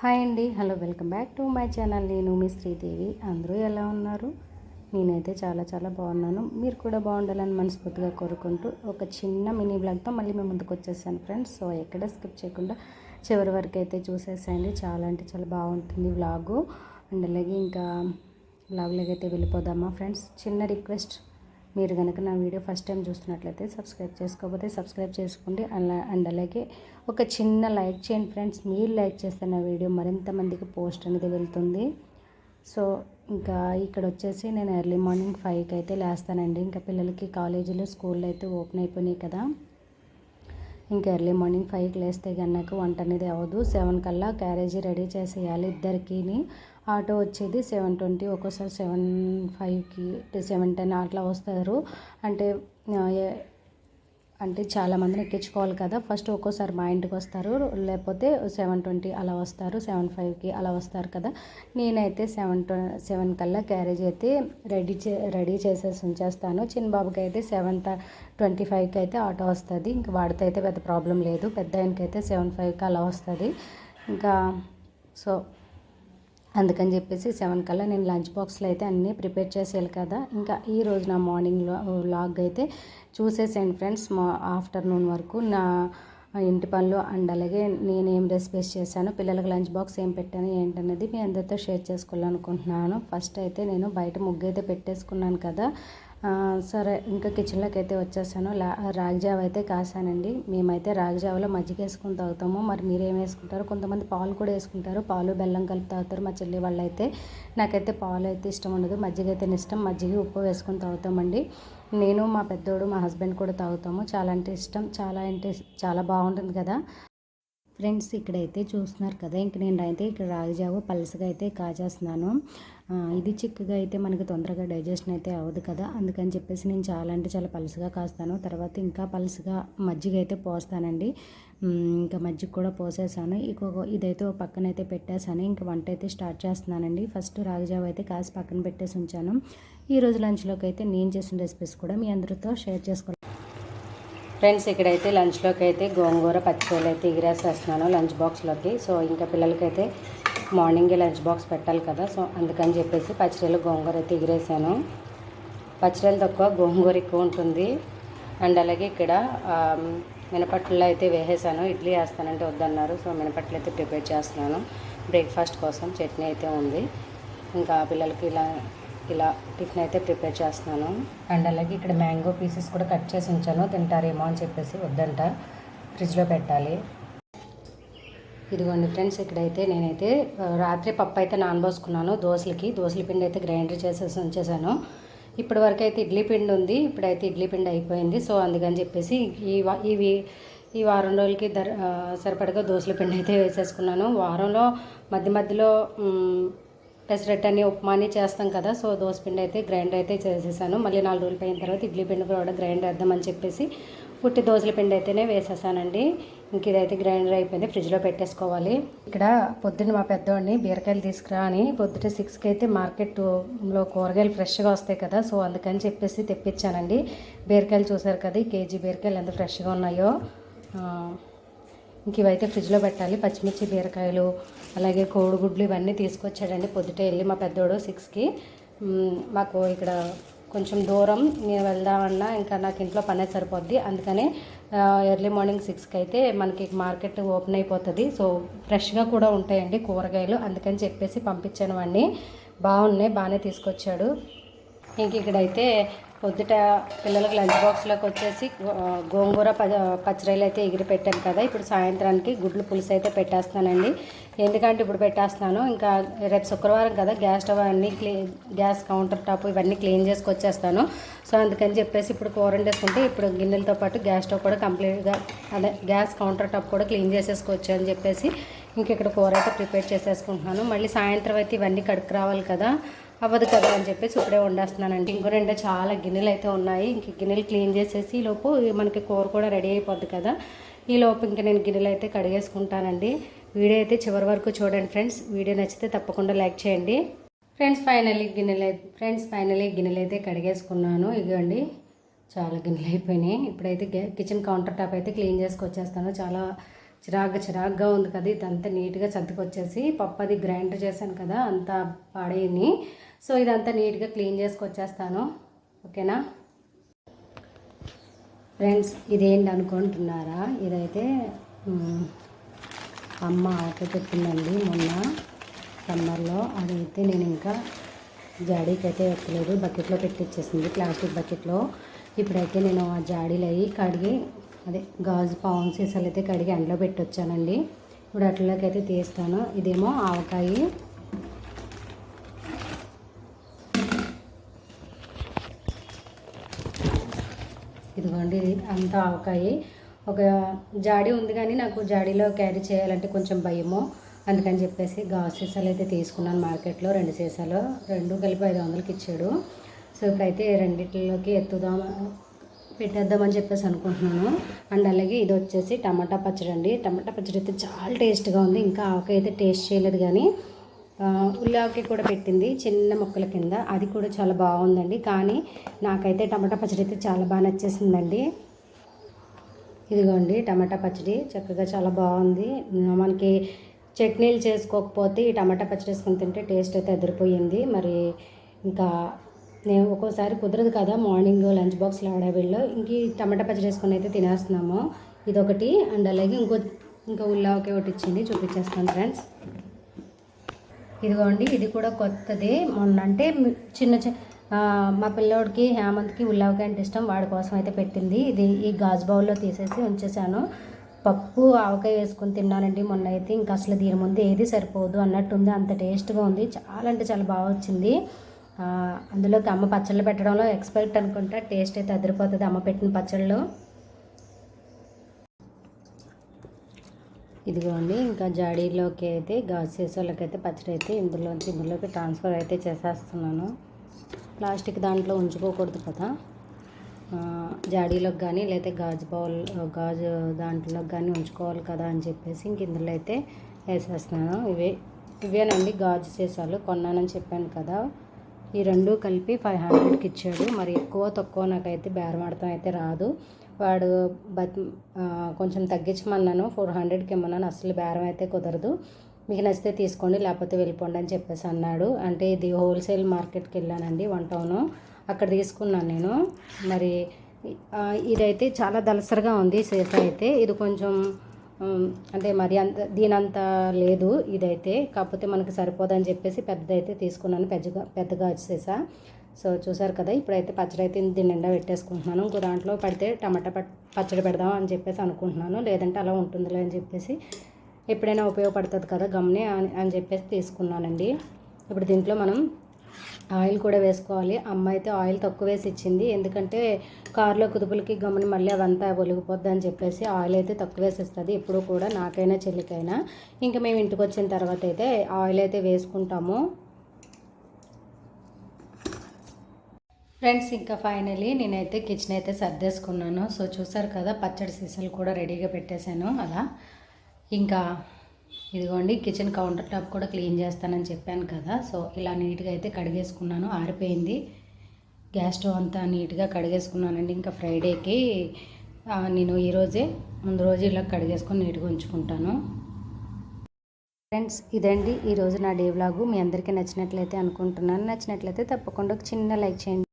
Hi అండి. Hello welcome back to my channel. నేను మీ శ్రీదేవి. అందరూ ఎలా ఉన్నారు? నేనైతే చాలా చాలా బాగున్నాను. మీరు కూడా బాగుండాలని మనస్ఫూర్తిగా కోరుకుంటూ ఒక చిన్న మినీ బ్లాగ్తో మళ్ళీ మేము ముందుకు వచ్చేసాను ఫ్రెండ్స్. సో ఎక్కడ స్కిప్ చేయకుండా చివరి వరకు అయితే చూసేసాయండి. చాలా అంటే చాలా బాగుంటుంది వ్లాగు. అండ్ అలాగే ఇంకా వ్లాగ్లోకి అయితే వెళ్ళిపోదామా ఫ్రెండ్స్? చిన్న రిక్వెస్ట్. మీరు కనుక నా వీడియో ఫస్ట్ టైం చూస్తున్నట్లయితే సబ్స్క్రైబ్ చేసుకోకపోతే సబ్స్క్రైబ్ చేసుకోండి. అలా అండ్ అలాగే ఒక చిన్న లైక్ చేయండి ఫ్రెండ్స్. మీరు లైక్ చేస్తే నా వీడియో మరింత మందికి పోస్ట్ అనేది వెళ్తుంది. సో ఇంకా ఇక్కడ వచ్చేసి నేను ఎర్లీ మార్నింగ్ ఫైవ్కి అయితే లేస్తానండి. ఇంకా పిల్లలకి కాలేజీలో స్కూల్లో అయితే ఓపెన్ అయిపోయినాయి కదా. ఇంకా ఎర్లీ మార్నింగ్ ఫైవ్కి లేస్తే కనుక వంట అనేది అవ్వదు. సెవెన్ కల్లా క్యారేజీ రెడీ చేసేయాలి ఇద్దరికి ఆటో వచ్చేది సెవెన్ ట్వంటీ ఒక్కోసారి సెవెన్ ఫైవ్కి సెవెన్ టెన్ అట్లా వస్తారు. అంటే అంటే చాలామందిని ఎక్కించుకోవాలి కదా. ఫస్ట్ ఒక్కోసారి మా ఇంటికి వస్తారు. లేకపోతే సెవెన్ ట్వంటీ అలా వస్తారు. సెవెన్ ఫైవ్కి అలా వస్తారు కదా. నేనైతే సెవెన్ సెవెన్ కల్లా క్యారేజ్ అయితే రెడీ చే రెడీ చేసేసి ఉంచేస్తాను. చిన్న బాబుకి అయితే సెవెన్ ట్వంటీ ఫైవ్కి అయితే ఆటో వస్తుంది. ఇంకా వాడితో అయితే పెద్ద ప్రాబ్లం లేదు. పెద్ద ఆయనకి అయితే సెవెన్ ఫైవ్కి అలా వస్తుంది. ఇంకా సో అందుకని చెప్పేసి సెవెన్ కల్లా నేను లంచ్ బాక్స్లో అయితే అన్నీ ప్రిపేర్ చేసేయాలి కదా. ఇంకా ఈ రోజు నా మార్నింగ్ లాగ్ అయితే చూసేసాను ఫ్రెండ్స్. మా ఆఫ్టర్నూన్ వరకు నా ఇంటి పనులు అండ్ అలాగే నేను ఏం రెసిపీస్ చేశాను పిల్లలకు లంచ్ బాక్స్ ఏం పెట్టాను ఏంటనేది మీ అందరితో షేర్ చేసుకోవాలనుకుంటున్నాను. ఫస్ట్ అయితే నేను బయట ముగ్గు అయితే పెట్టేసుకున్నాను కదా. సరే ఇంకా కిచెన్లోకి అయితే వచ్చేసాను రాగిజావ అయితే కాసానండి. మేమైతే రాగిజావలో మజ్జిగ వేసుకుని తాగుతాము. మరి మీరేం వేసుకుంటారు? కొంతమంది పాలు కూడా వేసుకుంటారు. పాలు బెల్లం కలిపి తాగుతారు మా చెల్లి వాళ్ళు అయితే నాకైతే పాలు అయితే ఇష్టం ఉండదు. మజ్జిగ అయితే ఇష్టం. మజ్జిగ ఉప్పు వేసుకొని తాగుతామండి. నేను మా పెద్దోడు మా హస్బెండ్ కూడా తాగుతాము. చాలా అంటే ఇష్టం. చాలా అంటే చాలా బాగుంటుంది కదా. ఫ్రెండ్స్ ఇక్కడైతే చూస్తున్నారు కదా. ఇంక నేను అయితే ఇక్కడ రాగిజావు పలసగా అయితే కాజేస్తున్నాను. ఇది చిక్కగా అయితే మనకి తొందరగా డైజెషన్ అయితే అవ్వదు కదా. అందుకని చెప్పేసి నేను చాలా అంటే చాలా పలుసుగా కాస్తాను. తర్వాత ఇంకా పలుసుగా మజ్జిగ అయితే పోస్తానండి. ఇంకా మజ్జిగ కూడా పోసేసాను. ఇంకొక ఇదైతే ఒక పక్కన అయితే పెట్టేశాను. ఇంకా వంట అయితే స్టార్ట్ చేస్తున్నానండి. ఫస్ట్ రాగజావ అయితే కాసి పక్కన పెట్టేసి ఉంచాను. ఈరోజు లంచ్లోకి అయితే నేను చేసిన రెసిపీస్ కూడా మీ అందరితో షేర్ చేసుకోవాలి. ఫ్రెండ్స్ ఇక్కడైతే లంచ్లోకి అయితే గోంగూర పచ్చిరొలు అయితే ఎగిరేసేస్తున్నాను లంచ్ బాక్స్లోకి. సో ఇంకా పిల్లలకైతే మార్నింగే లంచ్ బాక్స్ పెట్టాలి కదా సో అందుకని చెప్పేసి పచ్చడిలో గోంగూర అయితే ఎగిరేసాను. పచ్చడిలు తక్కువ గోంగూర ఎక్కువ ఉంటుంది. అండ్ అలాగే ఇక్కడ మినపట్లు అయితే వేసేసాను. ఇడ్లీ వేస్తానంటే వద్దన్నారు సో మినపట్లు అయితే ప్రిపేర్ చేస్తున్నాను. బ్రేక్ఫాస్ట్ కోసం చట్నీ అయితే ఉంది. ఇంకా పిల్లలకి ఇలా ఇలా టిఫిన్ అయితే ప్రిపేర్ చేస్తున్నాను. అండ్ అలాగే ఇక్కడ మ్యాంగో పీసెస్ కూడా కట్ చేసి ఉంచాను. తింటారేమో అని చెప్పేసి వద్దంట. ఫ్రిడ్జ్లో పెట్టాలి. ఇదిగోండి ఫ్రెండ్స్ ఇక్కడైతే నేనైతే రాత్రి పప్పు అయితే నానబోసుకున్నాను దోశలకి దోశల పిండి అయితే గ్రైండర్ చేసేసి ఉంచేసాను. ఇప్పటి వరకు అయితే ఇడ్లీ పిండి ఉంది. ఇప్పుడైతే ఇడ్లీ పిండి అయిపోయింది. సో అందుకని చెప్పేసి ఈ ఇవి ఈ వారం రోజులకి దర్ సరిపడగా దోశల పిండి అయితే వేసేసుకున్నాను. వారంలో మధ్య మధ్యలో పెసరటని ఉప్మా అని చేస్తాం కదా సో పిండి అయితే గ్రైండర్ అయితే చేసేసాను. మళ్ళీ నాలుగు రోజులు పోయిన తర్వాత ఇడ్లీ పిండి కూడా గ్రైండర్ వేద్దామని చెప్పేసి పుట్టి దోశల పిండి అయితేనే వేసేసానండి. ఇంక ఇదైతే గ్రైండర్ అయిపోయింది ఫ్రిడ్జ్లో పెట్టేసుకోవాలి. ఇక్కడ పొద్దున్న మా పెద్దవాడిని బీరకాయలు తీసుకురా అని పొద్దుట సిక్స్కి అయితే మార్కెట్లో కూరగాయలు ఫ్రెష్గా వస్తాయి కదా సో అందుకని చెప్పేసి తెప్పించానండి. బీరకాయలు చూసారు కదా కేజీ బీరకాయలు ఎంత ఫ్రెష్గా ఉన్నాయో. ఇంక ఇవైతే ఫ్రిడ్జ్లో పెట్టాలి. పచ్చిమిర్చి బీరకాయలు అలాగే కోడిగుడ్లు ఇవన్నీ తీసుకొచ్చాడండి పొద్దుట వెళ్ళి మా పెద్దోడు సిక్స్కి. మాకు ఇక్కడ కొంచెం దూరం నేను వెళ్దామన్నా ఇంకా నాకు ఇంట్లో పనే సరిపోద్ది. అందుకనే ఎర్లీ మార్నింగ్ సిక్స్కి అయితే మనకి మార్కెట్ ఓపెన్ అయిపోతుంది. సో ఫ్రెష్గా కూడా ఉంటాయండి కూరగాయలు. అందుకని చెప్పేసి పంపించాను వాడిని బాగున్నాయి బాగానే తీసుకొచ్చాడు. ఇంక ఇక్కడైతే పొద్దుట పిల్లలకు లంచ్ బాక్స్లోకి వచ్చేసి గోంగూర ప అయితే ఎగిరి పెట్టాను కదా. ఇప్పుడు సాయంత్రానికి గుడ్లు పులుసు అయితే పెట్టేస్తానండి. ఎందుకంటే ఇప్పుడు పెట్టేస్తున్నాను. ఇంకా రేపు శుక్రవారం కదా గ్యాస్ స్టవ్ అన్నీ క్లీన్ గ్యాస్ కౌంటర్ టాప్ ఇవన్నీ క్లీన్ చేసుకొచ్చేస్తాను. సో అందుకని చెప్పేసి ఇప్పుడు కూర వండేసుకుంటే ఇప్పుడు గిన్నెలతో పాటు గ్యాస్ స్టవ్ కూడా కంప్లీట్గా అదే గ్యాస్ కౌంటర్ టాప్ కూడా క్లీన్ చేసేసుకోవచ్చు అని చెప్పేసి ఇంక ఇక్కడ కూర అయితే ప్రిపేర్ చేసేసుకుంటున్నాను. మళ్ళీ సాయంత్రం అయితే ఇవన్నీ కడుకు రావాలి కదా అవ్వదు కదా అని చెప్పేసి ఇప్పుడే వండేస్తున్నానండి. ఇంకో రెండు చాలా గిన్నెలు అయితే ఉన్నాయి. ఇంక గిన్నెలు క్లీన్ చేసేసి లోపు మనకి కూర కూడా రెడీ అయిపోద్ది కదా. ఈ లోపు ఇంక నేను గిన్నెలు అయితే కడిగేసుకుంటానండి. వీడియో అయితే చివరి వరకు చూడండి ఫ్రెండ్స్. వీడియో నచ్చితే తప్పకుండా లైక్ చేయండి. ఫ్రెండ్స్ ఫైనలీ గిన్నెలు ఫ్రెండ్స్ ఫైనలీ గిన్నెలు అయితే కడిగేసుకున్నాను. ఇగోండి చాలా గిన్నెలు అయిపోయినాయి. ఇప్పుడైతే కిచెన్ కౌంటర్ టాప్ అయితే క్లీన్ చేసుకొచ్చేస్తాను. చాలా చిరాగ్గా చిరాగ్గా ఉంది కదా. ఇదంతా నీట్గా సర్దుకొచ్చేసి పప్పు అది గ్రైండర్ చేశాను కదా. అంతా పాడేయని సో ఇదంతా నీట్గా క్లీన్ చేసుకొచ్చేస్తాను. ఓకేనా? ఫ్రెండ్స్ ఇదేంటి అనుకుంటున్నారా? ఇదైతే అమ్మ ఆకు పెట్టిందండి మొన్న సమ్మర్లో. అదైతే నేను ఇంకా జాడీకి అయితే ఎత్తలేదు. బకెట్లో పెట్టిచ్చేసింది ప్లాస్టిక్ బకెట్లో. ఇప్పుడైతే నేను ఆ జాడీలు అవి కడిగి అదే గాజు పావున్ సీసాలు అయితే కడిగి ఎండలో పెట్టొచ్చానండి. ఇప్పుడు అట్లలోకి అయితే తీస్తాను. ఇదేమో ఆవకాయ. ఇదిగోండి ఇది అంతా ఆవకాయ. ఒక జాడీ ఉంది కానీ నాకు జాడీలో క్యారీ చేయాలంటే కొంచెం భయము. అందుకని చెప్పేసి గాజు సీసాలు అయితే తీసుకున్నాను మార్కెట్లో రెండు సీసాలు. రెండు కలిపి ఐదు వందలకి ఇచ్చాడు. సో ఇప్పుడైతే రెండిట్లోకి ఎత్తుదాం పెట్టేద్దామని చెప్పేసి అనుకుంటున్నాను. అండ్ అలాగే ఇది వచ్చేసి టమాటా పచ్చడి అండి టమాటా పచ్చడి అయితే చాలా టేస్ట్గా ఉంది. ఇంకా ఆవకాయ అయితే టేస్ట్ చేయలేదు కానీ ఉల్లాకి కూడా పెట్టింది చిన్న ముక్కల కింద. అది కూడా చాలా బాగుందండి. కానీ నాకైతే టమాటా పచ్చడి అయితే చాలా బాగా నచ్చేసిందండి. ఇదిగోండి టమాటా పచ్చడి చక్కగా చాలా బాగుంది. మనకి చట్నీలు చేసుకోకపోతే ఈ టమాటా పచ్చడి వేసుకొని తింటే టేస్ట్ అయితే అదిరిపోయింది. మరి ఇంకా నేను ఒక్కోసారి కుదరదు కదా మార్నింగ్ లంచ్ బాక్స్లో హడావిడిలో ఇంక ఈ టమాటా పచ్చడి వేసుకొని అయితే తినేస్తున్నాము. ఇదొకటి. అండ్ అలాగే ఇంకో ఇంకా ఉల్లాకే ఒకటి ఇచ్చింది. చూపించేస్తాను ఫ్రెండ్స్. ఇదిగోండి ఇది కూడా కొత్తది. మొన్న అంటే చిన్న మా పిల్లోడికి హేమంత్కి ఉల్లావకాయ అంటే ఇష్టం. వాడి కోసం అయితే పెట్టింది. ఇది ఈ గాజు బౌల్లో తీసేసి ఉంచేసాను పప్పు ఆవకాయ వేసుకొని తిన్నానండి మొన్న అయితే ఇంకా అసలు దీని ముందు ఏది సరిపోదు అన్నట్టుంది. అంత టేస్ట్గా ఉంది. చాలా అంటే చాలా బాగా వచ్చింది. అందులోకి అమ్మ పచ్చళ్ళు పెట్టడంలో ఎక్స్పర్ట్ అనుకుంటా. టేస్ట్ అయితే అదిరిపోతుంది అమ్మ పెట్టిన పచ్చళ్ళు. ఇదిగోండి ఇంకా జాడీలోకి అయితే గాజు సీసాలకి అయితే పచ్చడి అయితే ఇందులోంచి ఇందులోకి ట్రాన్స్ఫర్ అయితే చేసేస్తున్నాను. ప్లాస్టిక్ దాంట్లో ఉంచుకోకూడదు కదా. జాడీలోకి కానీ లేకపోతే గాజు బౌల్ గాజు దాంట్లోకి కానీ ఉంచుకోవాలి కదా అని చెప్పేసి ఇంక ఇందులో అయితే వేసేస్తున్నాను. ఇవే ఇవేనండి గాజు సీసాలు. కొన్నానని చెప్పాను కదా. ఈ రెండు కలిపి ఫైవ్ హండ్రెడ్కి ఇచ్చాడు. మరి ఎక్కువ తక్కువ నాకైతే బేరం అయితే రాదు. వాడు బత్ కొంచెం తగ్గించమన్నాను. ఫోర్ హండ్రెడ్కి ఇమ్మన్నాను. అసలు బేరం అయితే కుదరదు. మీకు నచ్చితే తీసుకోండి లేకపోతే వెళ్ళిపోండి అని చెప్పేసి అన్నాడు. అంటే ఇది హోల్సేల్ మార్కెట్కి వెళ్ళానండి వన్ టౌన్. అక్కడ తీసుకున్నాను నేను. మరి ఇదైతే చాలా దలసరిగా ఉంది సీసా అయితే. ఇది కొంచెం అంటే మరి అంత దీనంత లేదు ఇదైతే. కాకపోతే మనకి సరిపోదని చెప్పేసి పెద్దదైతే తీసుకున్నాను పెద్దగా పెద్దగా వచ్చేసా సో చూసారు కదా ఇప్పుడైతే పచ్చడి అయితే దీని నిండా పెట్టేసుకుంటున్నాను. ఇంకో దాంట్లో పడితే టమాటా పచ్చడి పెడదాం అని చెప్పేసి అనుకుంటున్నాను. లేదంటే అలా ఉంటుందిలే అని చెప్పేసి ఎప్పుడైనా ఉపయోగపడుతుంది కదా గమ్నే అని చెప్పేసి తీసుకున్నానండి. ఇప్పుడు దీంట్లో మనం ఆయిల్ కూడా వేసుకోవాలి. అమ్మ అయితే ఆయిల్ తక్కువ వేసి ఇచ్చింది. ఎందుకంటే కారులో కుదుపులకి గమని మళ్ళీ అవంతా ఒలిగిపోద్ది అని చెప్పేసి ఆయిల్ అయితే తక్కువ వేసి ఇస్తుంది. ఎప్పుడు కూడా నాకైనా చెల్లికైనా. ఇంకా మేము ఇంటికి వచ్చిన తర్వాత అయితే ఆయిల్ అయితే వేసుకుంటాము. ఫ్రెండ్స్ ఇంకా ఫైనలీ నేనైతే కిచెన్ అయితే సర్దేసుకున్నాను. సో చూసారు కదా పచ్చడి సీసాలు కూడా రెడీగా పెట్టేశాను అలా. ఇంకా ఇదిగోండి కిచెన్ కౌంటర్ టాప్ కూడా క్లీన్ చేస్తానని చెప్పాను కదా. సో ఇలా నీట్గా అయితే కడిగేసుకున్నాను. ఆరిపోయింది. గ్యాస్ స్టవ్ అంతా నీట్గా కడిగేసుకున్నానండి. ఇంకా ఫ్రైడేకి నేను ఈరోజే ముందు రోజు ఇలా కడిగేసుకొని నీట్గా ఉంచుకుంటాను. ఫ్రెండ్స్ ఇదండి ఈరోజు నా డే వ్లాగు. మీ అందరికీ నచ్చినట్లయితే అనుకుంటున్నాను. నచ్చినట్లయితే తప్పకుండా ఒక చిన్న లైక్ చేయండి.